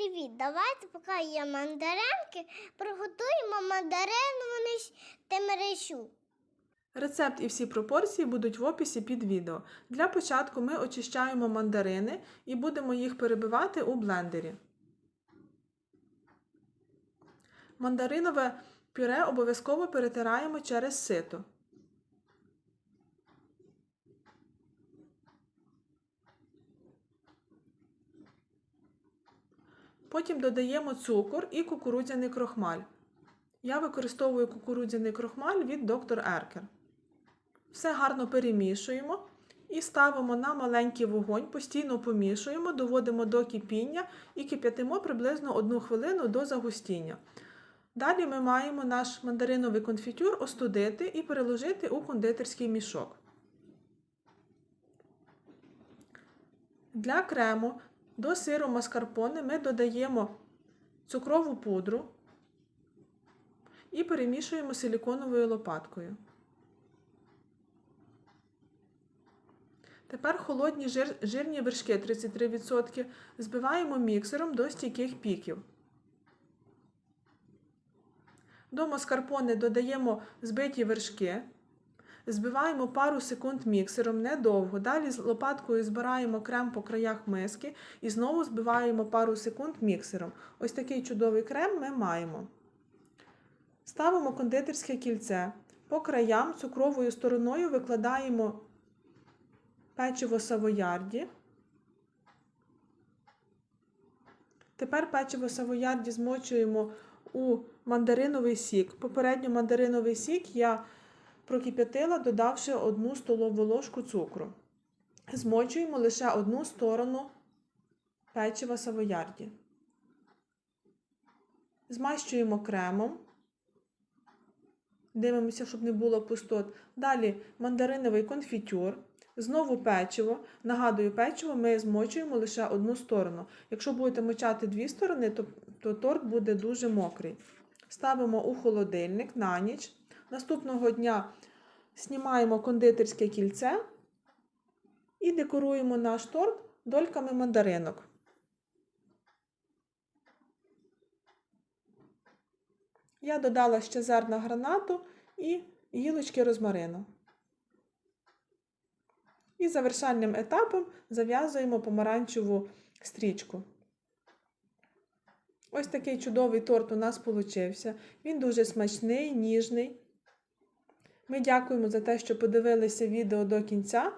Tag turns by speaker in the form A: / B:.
A: Привіт! Давайте, поки є мандаринки, приготуємо мандарину з темерешу.
B: Рецепт і всі пропорції будуть в описі під відео. Для початку ми очищаємо мандарини і будемо їх перебивати у блендері. Мандаринове пюре обов'язково перетираємо через сито. Потім додаємо цукор і кукурудзяний крохмаль. Я використовую кукурудзяний крохмаль від доктор Еркер. Все гарно перемішуємо і ставимо на маленький вогонь, постійно помішуємо, доводимо до кипіння і кип'ятимо приблизно 1 хвилину до загустіння. Далі ми маємо наш мандариновий конфітюр остудити і переложити у кондитерський мішок. Для крему до сиру маскарпоне ми додаємо цукрову пудру і перемішуємо силіконовою лопаткою. Тепер холодні жир, жирні вершки 33% збиваємо міксером до стійких піків. До маскарпоне додаємо збиті вершки. Збиваємо пару секунд міксером недовго. Далі з лопаткою збираємо крем по краях миски і знову збиваємо пару секунд міксером. Ось такий чудовий крем ми маємо. Ставимо кондитерське кільце. По краям цукровою стороною викладаємо печиво савоярді. Тепер печиво савоярді змочуємо у мандариновий сік. Попередньо мандариновий сік я прокип'ятила, додавши одну столову ложку цукру. Змочуємо лише одну сторону печива савоярді. Змащуємо кремом. Дивимося, щоб не було пустот. Далі мандариновий конфітюр. Знову печиво. Нагадую, печиво ми змочуємо лише одну сторону. Якщо будете мочати дві сторони, то, то торт буде дуже мокрий. Ставимо у холодильник на ніч. Наступного дня знімаємо кондитерське кільце і декоруємо наш торт дольками мандаринок. Я додала ще зерна гранату і гілочки розмарину. І завершальним етапом зав'язуємо помаранчеву стрічку. Ось такий чудовий торт у нас получився. Він дуже смачний, ніжний. Ми дякуємо за те, що подивилися відео до кінця.